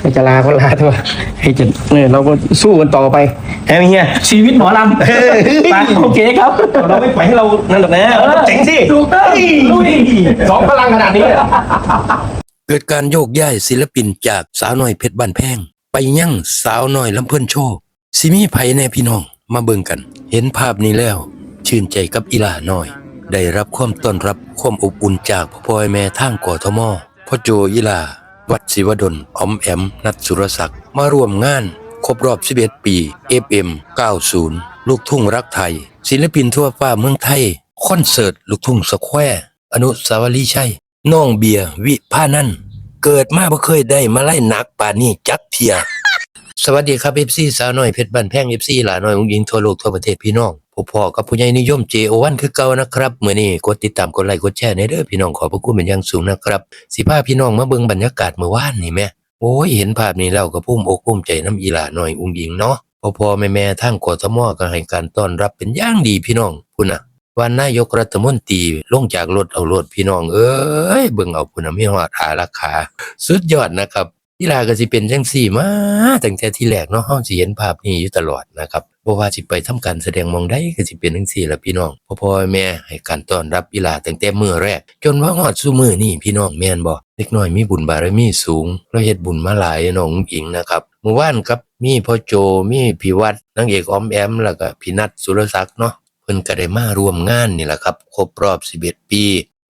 ให้จะลาก็ลาเถอะให้จะเนี่ยเราก็สู้กันต่อไปแฮมเฮียชีวิตหมอลำไปโอเคครับเราไม่ปล่อยให้เรานั่นหรอกนะเราต้องเจ๋งสิถูกต้องลุยสองพลังขนาดนี้ เกิดการโยกย้ายศิลปินจากสาวน้อยเพชรบ้านแพง ไปยังสาวน้อยลำเพิ่นโชว์สิมีไผแน่พี่น้องมาเบิ่งกัน เห็นภาพนี้แล้ว ชื่นใจกับอีหลาน้อย ได้รับความต้อนรับความอบอุ่นจากพ่อพ่อแม่ทางกทมพ่อโจอีหลา วัดศิวดลออมแอม นัทสุรศักดิ์มาร่วมงาน ครบรอบ 11 ปี FM 90 ลูกทุ่งรักไทย ศิลปินทั่วฟ้าเมืองไทย คอนเสิร์ต ลูกทุ่งสแควร์อนุสาวรีย์ชัยน้องเบียร์วิพานั่น เกิดมาบ่เคยได้มาไล่หนักป่านนี้จักเทีย สวัสดีครับ FC สาวน้อยเพชรบ้านแพง FC หลาน้อยองค์หญิงทั่วโลกทั่วประเทศพี่น้องผู้พ่อกับผู้ใหญ่นิยม JO1 คือเก่านะครับเมื้อนี้กดติดตามกดไลค์กดแชร์ในเด้อพี่น้องขอพระคุณเป็นอย่างสูงนะครับสิพาพี่น้องมาเบิ่งบรรยากาศเมื่อวานนี่แม่โอ้ยเห็นภาพนี้แล้วก็ภูมิอกภูมิใจน้ำอีหลาน้อยองค์หญิงเนาะพ่อพ่อแม่แม่ทางกทมก็ให้การต้อนรับเป็นอย่างดีพี่น้องพุ่นน่ะวันนายกรัฐมนตรีลงจากรถเอารถพี่น้องเอ้ยเบิ่งเอาพุ่นน่ะมีฮอดอาราคาสุดยอดนะครับ อีลาก็สิเป็นจังซี่มาตั้งแต่ที่แรกเนาะเฮาสิเห็นภาพนี้อยู่ตลอดนะครับบ่ว่าสิไปทำการแสดงมองใดก็สิเป็นจังซี่ล่ะพี่น้องพ่อพ่อแม่ให้การต้อนรับอีลาตั้งแต่มื้อแรก จนว่าฮอดซุมื้อนี้พี่น้องแม่นบ่เด็กน้อยมีบุญบารมีสูงเราเฮ็ดบุญมาหลายน้องหญิงนะครับเมื่อวานครับมีพ่อโจมีพี่วัดนางเอกออมแอมแล้วก็พี่นัทสุรศักดิ์เนาะเพิ่นก็ได้มาร่วมงานนี่แหละครับครบรอบ 11 ปี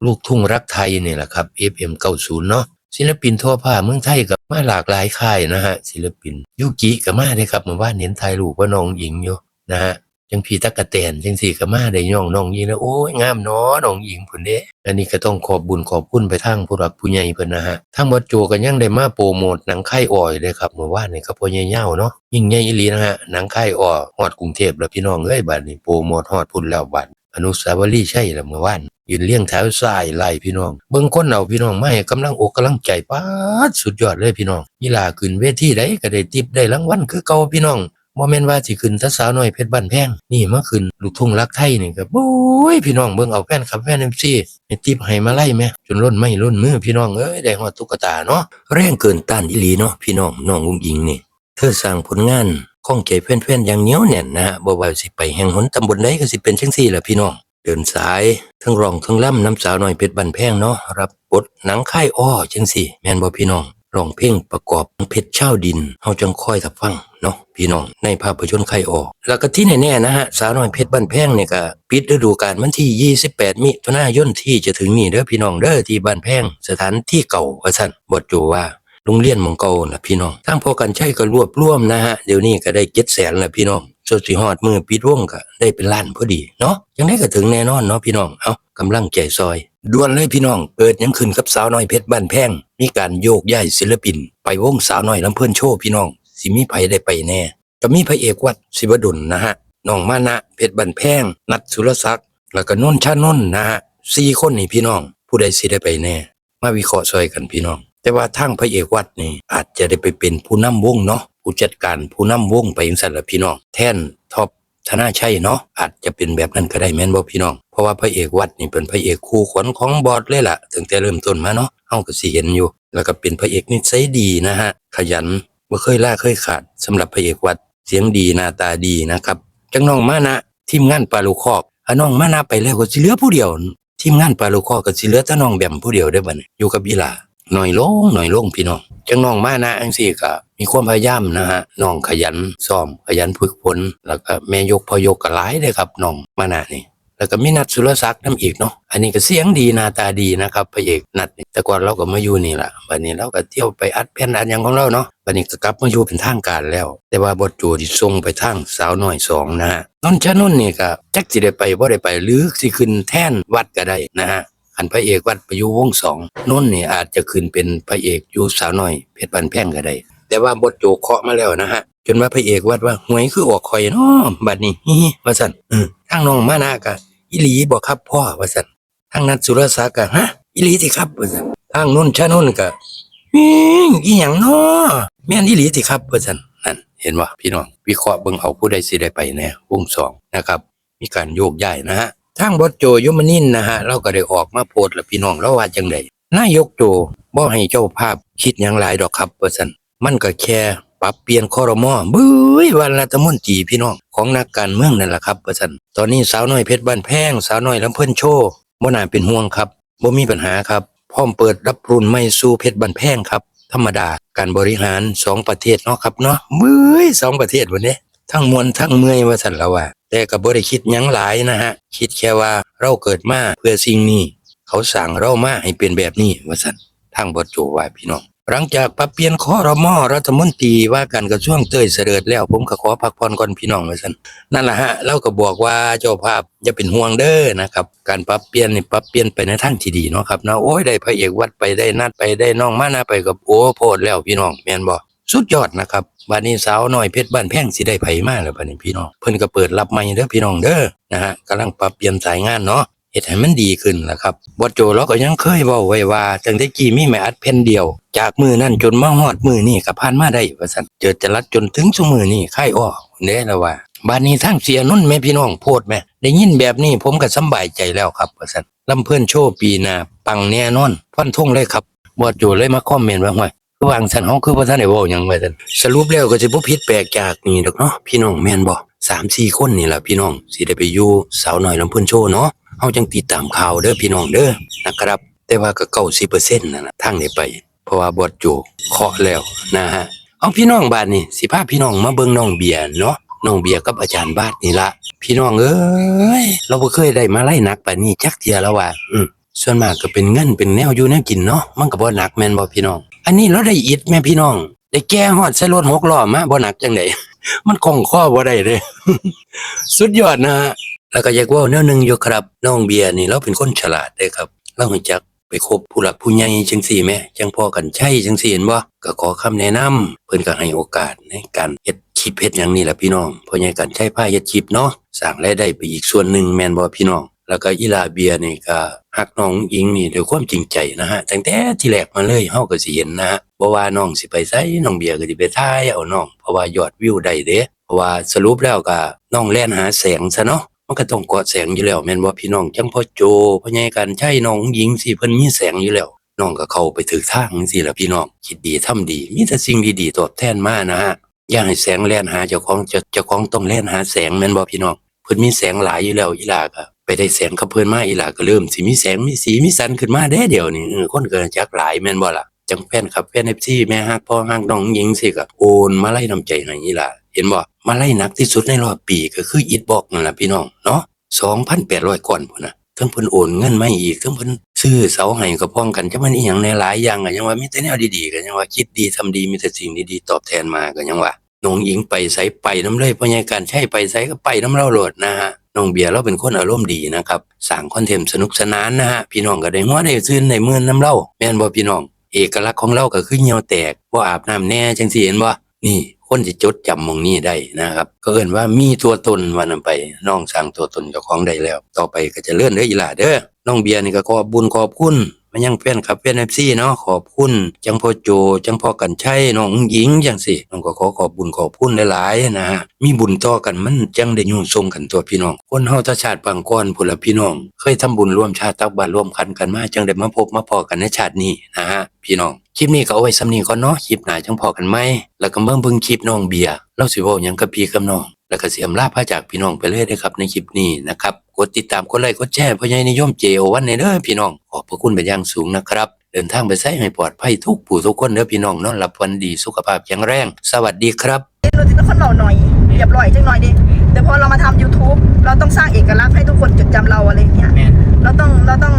ลูกทุ่งรักไทยนี่แหละครับ FM 90เนาะ ศิลปินทั่วผ้าเมืองไทยกับมาหลากหลายค่ายนะฮะศิลปินยุกิก็มาได้ครับเมื่อวานเห็นถ่ายรูปว่าน้องหญิงอยู่นะฮะจังพี่ตักะแตนจังสี่ก็มาได้ย่องน้องหญิงแล้วโอ้ยงามเนาะน้องหญิงพุ่นเด้อันนี้ก็ต้องขอบบุญขอบคุณไปทางผู้รักผู้ใหญ่เพิ่นนะฮะทางบดโจก็ยังได้มาโปรโมทหนังค่อ้อยเลยครับเมื่อวานนี่ก็พ่อใหญ่เย้าเนาะยิ่งใหญ่อีหลีนะฮะหนังค่อ้อฮอดกรุงเทพแล้วพี่น้องเอ้ยบัดนี้โปรโมทฮอดพุ่นแล้วบัด อนุสาวรีย์ใช่ละเมื่อวานยืนเลี้ยงแถวซ้ายไล่พี่น้อง เบิ่งคนเอาพี่น้องไม่กำลังอกกำลังใจป้าดสุดยอดเลยพี่น้องยีลาขึ้นเวทีได้ก็ได้ติบได้รางวัลคือเก่าพี่น้องบ่แม่นว่าสิขึ้นแตาสาวน้อยเพชรบ้านแพงนี่มาขึ้นลูกทุ่งรักไทยนี่ก็โอ้ยพี่น้องเบิ่งเอาแฟนคลับแฟน MC ให้ติบให้มาไล่แม่จนล้นไม่ล้นมือพี่น้องเอ้ยได้ฮอดตุ๊กตาเนาะแรงเกินต้านอีหลีเนาะพี่น้องน้องอุ้งอิงนี่เธอสร้างผลงาน ข้องใจเพื่อนๆอย่างเหนียวแน่นนะฮะบ่ว่าสิไปแห่งหนตำบลใดก็สิเป็นจังซี่แหละพี่น้อง เดินสายทั้งร้องทั้งล่ำน้ำสาวหน่อยเพชรบันแพงเนาะรับบทหนังค่ายอ้อจังสี่ แม่นบ่พี่น้องร้องเพลงประกอบเพชรเช่าดินเฮาจังค่อยทับฟังเนาะพี่น้องในภาพยนตร์ค่ายอ้อแล้วก็ที่แน่ๆนะฮะสาวน้อยเพชรบันแพงเนี่ยก็ปิดฤดูกาลวันที่ 28 มิถุนายนที่จะถึงนี้เด้อพี่น้องเด้อที่บ้านแพงสถานที่เก่าว่าซั่นบทจูว่า โรงเรียนมองเก่าน่ะพี่น้องทั้งพอกันใช้ก็รวบรวมนะฮะ เดี๋ยวนี้ก็ได้เจ็ดแสนแล้วพี่น้องสดสิฮอดมือปิดวงก็ได้เป็นล้านพอดีเนาะยังได้ก็ถึงแน่นอนเนาะพี่น้องเอากำลังใจซอยด่วนเลยพี่น้อง เปิดยังขึ้นกับสาวน้อยเพชรบ้านแพงมีการโยกย้ายศิลปิน ไปวงสาวน้อยลำเพิ่อนโชว์พี่น้องสิมีไผได้ไปแน่ก็มีพระเอกวัดศิวดลนะฮะน้องมานะเพชรบันแพง นัดสุรศักดิ์แล้วก็นนชานนนะฮะสี่คนนี่พี่น้อง ผู้ใดสิได้ไปแน่ มาวิเคราะห์ช่วยกันพี่น้อง แต่ว่าทางพระเอกวัดนี่อาจจะได้ไปเป็นผู้นำวงเนาะผู้จัดการผู้นำวงไปอย่างสั่นละพี่น้อง แท่นท็อปธนาชัยเนาะอาจจะเป็นแบบนั้นก็ได้แม่นบ่พี่น้อง เพราะว่าพระเอกวัดนี่เป็นพระเอกคู่ขวัญของบอดเลยล่ะตั้งแต่เริ่มต้นมาเนาะเฮาก็สิเห็นอยู่ แล้วก็เป็นพระเอกนิสัยดีนะฮะขยันบ่เคยล่าเคยขาดสำหรับพระเอกวัดเสียงดีหน้าตาดีนะครับจังน้องมานะทีมงานปลาลูกคอกอะน้องมานะไปแล้วก็สิเหลือผู้เดียวทีมงานปลาลูกคอกก็สิเหลือแต่น้องแบมผู้เดียวได้บัดนี้อยู่กับอีหลา หน่อยลงหน่อยลงพี่น้องจังน้องมานะจังซี่ก็มีความพยายามนะฮะน้องขยันซ้อมขยันฝึกฝนแล้วก็แม่ยกพอยกก็หลายเด้อครับน้องมานะนี่แล้วก็มีนัดสุรศักดิ์น้ำอีกเนาะ อันนี้ก็เสียงดีหน้าตาดีนะครับพระเอกนัด แต่ก่อนเราก็มาอยู่นี่แหละวันนี้เราก็เที่ยวไปอัดแผ่นอันยังของเราเนาะวันนี้ก็กลับมาอยู่เป็นทางการแล้ว แต่ว่าบทจูที่ส่งไปทางสาวน้อยสองนะฮะนนชะนุ่นนี่ก็จักสิได้ไปบ่ได้ไปหรือสิขึ้นแท่นวัดก็ได้นะฮะ อันพระเอกวัดประยุวงศ์สองนนท์นี่อาจจะขึ้นเป็นพระเอกอยู่สาวน้อยเพชรบันแพ่งก็ได้ แต่ว่าบทโจเคาะมาแล้วนะฮะ จนว่าพระเอกวัดว่าหวยคือออกคอยเนาะบัดนี้ฮิฮิว่าสั่นอืมทางน้องมานาก็อีหลีบอกครับพ่อว่าสั่นทางนัดสุรศักดิ์ก็ฮะอีหลีสิครับว่าสั่นทางนนท์ชานนท์ก็อีอีหยังเนาะแม่นอีหลีสิครับว่าสั่นนั่นเห็นว่าพี่น้องวิเคราะห์เบิ่งเอาผู้ใดสิได้ไปแน่วงสองนะครับ มีการโยกย้ายนะฮะ ทางบดโจยมนินนะฮะเราก็ได้ออกมาโพสต์ล้วพี่น้องเราว่าจังไดนายกโจบ่ให้เจ้าภาพคิดหยังหลายดอกครับว่าซั่นมันก็แค่ปรับเปลี่ยนคอรมอบื้ยวันรัฐมนตรีพี่น้องของนักการเมืองนั่นแหละครับว่าซั่นตอนนี้สาวน้อยเพชรบ้านแพงสาวน้อยลำเพิ่นโชว์บ่น่าเป็นห่วงครับบ่มีปัญหาครับพร้อมเปิดรับรุ่นใหม่สู่เพชรบ้านแพงครับธรรมดาการบริหารสองประเทศเนาะครับเนาะมือยสองประเทศวันนี้ทั้งมวลทั้งเมื่อยว่าสันละว่า แต่ก็บ่ได้คิดหยังหลายนะฮะ คิดแค่ว่าเราเกิดมาเพื่อสิ่งนี้ เขาสั่งเรามาให้เป็นแบบนี้ว่าสันทางบทโจว่าพี่น้อง หลังจากปรับเปลี่ยนคอรมอรัฐมนตรีว่าการกระทรวงเต้ยเสด็จแล้วผมก็ขอพักผ่อนก่อนพี่น้องว่าสันนั่นแหละฮะเราก็บอกว่าเจ้าภาพอย่าเป็นห่วงเด้อนะครับ การปรับเปลี่ยนนี่ปรับเปลี่ยนไปในทางที่ดีเนาะครับนะโอ้ยได้พระเอกวัดไปได้นัดไปได้น้องมานาไปกับโอ้โพดแล้วพี่น้องแม่นบ่ สุดยอดนะครับบัดนี้สาวน้อยเพชรบ้านแพงสิได้ไผมาแล้วบัดนี้พี่น้องเพิ่นก็เปิดรับใหม่เด้อพี่น้องเด้อนะฮะกำลังปรับเปลี่ยนสายงานเนาะเฮ็ดให้มันดีขึ้นล่ะครับบทโจเราก็ยังเคยเว้าไว้ว่าตั้งแต่กี้มีแม่อัดแผ่นเดียว จากมือนั่นจนมาฮอดมือนี่ก็ผ่านมาได้ว่าซั่นเจอจะรัดจนถึงซุมือนี่ค่ายอ้อเด้แล้วว่าบัดนี้ทางเสียนุ่นแม่พี่น้องโพดแม่ได้ยินแบบนี้ผมก็สบายใจแล้วครับว่าซั่นลำเพิ่นโชว์ปีหน้าปังแน่นอนฟันธงเลยครับบทโจเลยมาคอมเมนต์ว่าห่วย วางสันเฮาคือบ่ทันได้เว้าหยังไว้ซั่นสรุปแล้วก็สิบ่ผิดแปลกจากนี่ดอกเนาะพี่น้องแม่นบ่3-4คนนี่ล่ะพี่น้องสิได้ไปอยู่สาวน้อยลำเพิ่นโชว์เนาะเฮาจังติดตามข่าวเด้อพี่น้องเด้อนะครับ แต่ว่าก็90%นั่นน่ะทางนี้ไป เพราะว่าบอดโจเคาะแล้วนะฮะเอาพี่น้องบ้านนี่สิพาพี่น้องมาเบิ่งน้องเบียร์เนาะน้องเบียร์กับอาจารย์บาทนี่ละพี่น้องเอ้ยเราบ่เคยได้มาไล่นักปานนี้จักเทียแล้วว่าอืมส่วนมากก็เป็นเงินเป็นแนวอยู่แนวกินเนาะมันก็บ่หนักแม่นบ่พี่น้อง อันนี้เราได้อิดแม่พี่น้อง ได้แก้ฮอดใส่รถหกล้อมาบ่หนักจังไดมันคล่องคอบ่ได้เลย สุดยอดนะฮะแล้วก็อยากว่าแนวหนึ่งอยู่ครับ น้องเบียร์นี่เราเป็นคนฉลาดเด้ครับ เรารู้จักไปคบผู้หลักผู้ใหญ่จังซี่แม่จังพ่อกันใช่จังซี่เห็นบ่ก็ขอคำแนะนำเพิ่นก็ให้โอกาสในการเฮ็ดคลิปเฮ็ดหยังนี่แหละพี่น้องเพราะใหญ่กันใช้ผ้าเฮ็ดคลิปเนาะสร้างรายได้ไปอีกส่วนหนึ่งแม่นบ่พี่น้อง แล้วก็อีลาเบียนี่ก็ฮักน้องอิงนี่ด้วยความจริงใจนะฮะตั้งแต่ที่แรกมาเลยเฮาก็สิเห็นนะฮะบ่ว่าน้องสิไปไสน้องเบียก็สิไปถ่ายเอาน้องเพราะว่ายอดวิวได้เด้เพราะว่าสรุปแล้วก็น้องแล่นหาแสงซะเนาะมันก็ต้องเกาะแสงอยู่แล้วแม่นบ่พี่น้องจังพ่อโจพ่อใหญ่กันใช่น้องหญิงสิเพิ่นมีแสงอยู่แล้วน้องก็เข้าไปถึงทางจังซี่ล่ะพี่น้องคิดดีทำดี มีแต่สิ่งดีๆตอบแทนมานะฮะอย่าให้แสงแล่นหาเจ้าของเจ้าเจ้าของต้องแล่นหาแสงแม่นบ่พี่น้องเพิ่นมีแสงหลายอยู่แล้วอีหลาก็ ไปได้แสงกับเพิ่นมาอีหลาก็เริ่มสิมีแสงมีสีมีสันขึ้นมาเด้เดี๋ยวนี้เออคนเก็จักหลายแม่นบ่ล่ะจังแฟนครับแฟน FC แม่ฮักพ่อฮักน้องหญิงสิก็โอนมาไล่น้ำใจให้อีหลาเห็นบ่มาไล่หนักที่สุดในรอบปีก็คืออิดบอกนั่นล่ะพี่น้องเนาะสองพันแปดร้อยก่อนพุ่นนะทั้งเพิ่นโอนเงินมาอีกทั้งเพิ่นซื้อเสาให้ก็พ้องกันจังมันอีหยังในหลายอย่างก็ยังว่ามีแต่แนวดีๆก็ยังว่าคิดดีทำดีมีแต่สิ่งดีๆตอบแทนมาก็ยังว่าน้องหญิงไปไสไปน้ำเลยเพราะยังการใช้ไปไสก็ไปน้ำเราโลดนะฮะ น้องเบียร์เราเป็นคนอารมณ์ดีนะครับสั่งคอนเทนต์สนุกสนานนะฮะพี่น้องก็ได้หัวได้ซื่นในเมื่อนน้ำเล่าแม่นบ่พี่น้อง เอกลักษณ์ของเราก็คือเหี่ยวแตกบ่อาบน้ำแน่จังสีเห็นบ่นี่คนจะจดจำมองนี้ได้นะครับ ก็เอินว่ามีตัวตนวันนั้นไปน้องสร้างตัวตนเจ้าของได้แล้ว ต่อไปก็จะเลื่อนเด้ออีหล่าเด้อน้องเบียร์นี่ก็ขอบบุญขอบคุณ มันยังแฟนคลับแฟนเอฟซีเนาะขอบคุณจังพ่อโจจังพ่อกันชัยน้องหญิงจังสิน้องก็ขอขอบบุญขอบคุณหลายๆนะฮะมีบุญต่อกันมันจังได้ยุ่งทรงกันตัวพี่น้อง คนเฮาถ้าชาติปางก่อนพุ่ละพี่น้อง เคยทำบุญร่วมชาติตักบาตรร่วมขันกันมาจังได้มาพบมาพอกันในชาตินี้นะฮะพี่น้องคลิปนี้ก็เอาไว้สำนีก่อนเนาะคลิปหน้าจังพอกันไหมแล้วก็เบิ่งเบิ่งคลิปน้องเบียร์เราสิเว้าหยังกับพี่กับน้องแล้วก็เสียมลาพาจากพี่น้องไปเลยนะครับในคลิปนี้นะครับ ดติดตามกดไลค์กดแชร์พ่อใหญ่นิยมเจโอวันในเด้อพี่น้องขอบพระคุณเป็นอย่างสูงนะครับ เดินทางไปใช้ให้ปลอดภัยทุกผู้ทุกคนเด้อพี่น้องนอนหลับฝันดีสุขภาพแข็งแรง สวัสดีครับเราจะเป็นคนหล่อหน่อยเรียบร้อยจังหน่อยดิแต่พอเรามาทำ YouTube เราต้องสร้างเอกลักษณ์ให้ทุกคนจดจำเราอะไรอย่างเงี้ยแมนเราต้องเราต้อง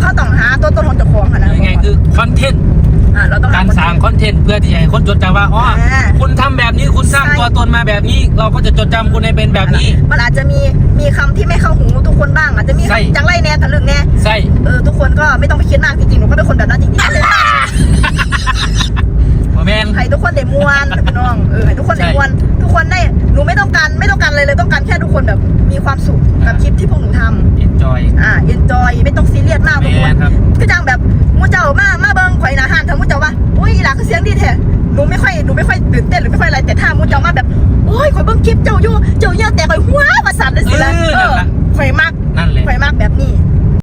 เขาต้องหาตัวตนของเจ้าของค่ะนะยังไงคือคอนเทนต์อ่าเราต้องหการสร้างคอนเทนต์เพื่อที่จะให้คนจดจำว่าอ๋ออ่าคุณทำแบบนี้คุณ มาแบบนี้ เราก็จะจดจำคุณในเป็นแบบนี้ มันอาจจะมีมีคำที่ไม่เข้าหูทุกคนบ้าง อาจจะมีคำจังไรแน่ทะลึ่งแน่ใช่ เออทุกคนก็ไม่ต้องไปคิดมากจริงๆหนูก็เป็นคนแบบนั้นจริงๆเลยแมน ให้ทุกคนได้มวนพี่น้องเออให้ทุกคนได้มวน ทุกคนได้หนูไม่ต้องการไม่ต้องการอะไรเลยต้องการแค่ทุกคนแบบมีความสุขกับคลิปที่พวกหนูทำ enjoy อ่าเอนจอยไม่ต้องซีเรียสมากทุกคนนครับ คือจังแบบหมูเจ้ามามาเบิ้งข่อยหนาหานทางหมูเจ้าว่าอุ้ยอีหลักเสียงดีแท้หนูไม่ค่อยหนูไม่ค่อยตื่นเต้นหรือไม่ค่อยอะไรแต่ถ้ามูเจ้ามาแบบ โอ้ยข่อยเบิ่งคลิปเจ้าอยู่ เจ้าเยี่ยวแต่ข่อยหัวมาสั่นเลยสิละเะข่อยมักนั่นแหละข่อยมักแบบนี้